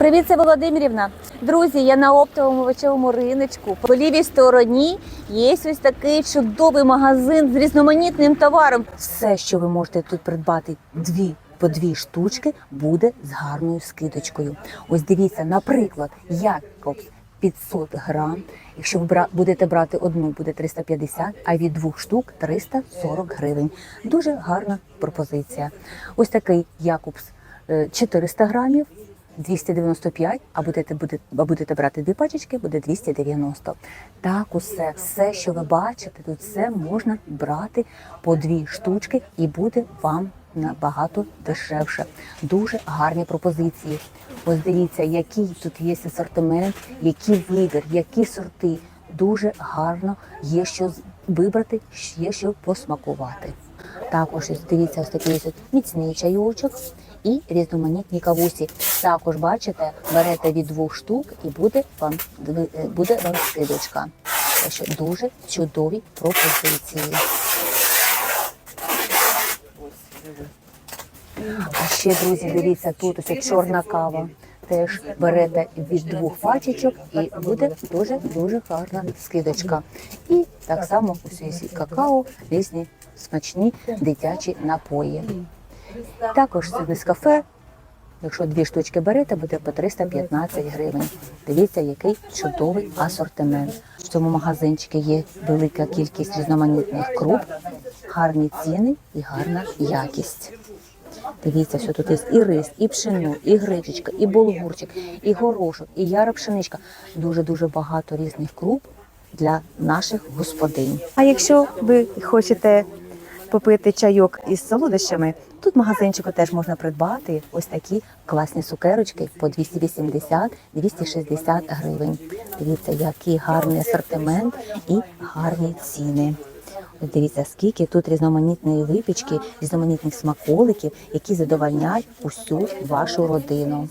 Привіт, це Володимирівна. Друзі, я на оптовому овочевому риночку. По лівій стороні є ось такий чудовий магазин з різноманітним товаром. Все, що ви можете тут придбати, дві по дві штучки, буде з гарною скидочкою. Ось дивіться, наприклад, Якобс 500 грам. Якщо ви будете брати одну, буде 350, а від двох штук 340 гривень. Дуже гарна пропозиція. Ось такий Якобс е, 400 грамів. 295, а будете, будете, а будете брати дві пачечки, буде 290. Так, усе, все, що ви бачите, тут все можна брати по дві штучки і буде вам набагато дешевше. Дуже гарні пропозиції. Ось дивіться, який тут є асортимент, який вибір, які сорти. Дуже гарно є що вибрати, є що посмакувати. Також дивіться, ось такий міцний чайочок і різноманітні кавусі. Також бачите, берете від двох штук і буде вам е, буде вам скидочка. Що дуже чудові пропозиції. А ще, друзі, дивіться, тут ось чорна кава. Теж берете від двох пачечок і буде дуже дуже гарна скидочка. І так само є какао, різні смачні дитячі напої. Також це кафе. Якщо дві штучки берете, буде по 315 гривень. Дивіться, який чудовий асортимент. В цьому магазинчику є велика кількість різноманітних круп, гарні ціни і гарна якість. Дивіться, що тут є і рис, і пшено, і гречечка, і булгурчик, і горошок, і яра пшеничка. Дуже дуже багато різних круп для наших господинь. А якщо ви хочете попити чайок із солодощами, Тут магазинчику теж можна придбати ось такі класні сукерочки по 280-260 гривень. Дивіться, який гарний асортимент і гарні ціни. Дивіться, скільки тут різноманітної випічки, різноманітних смаколиків, які задовольняють усю вашу родину.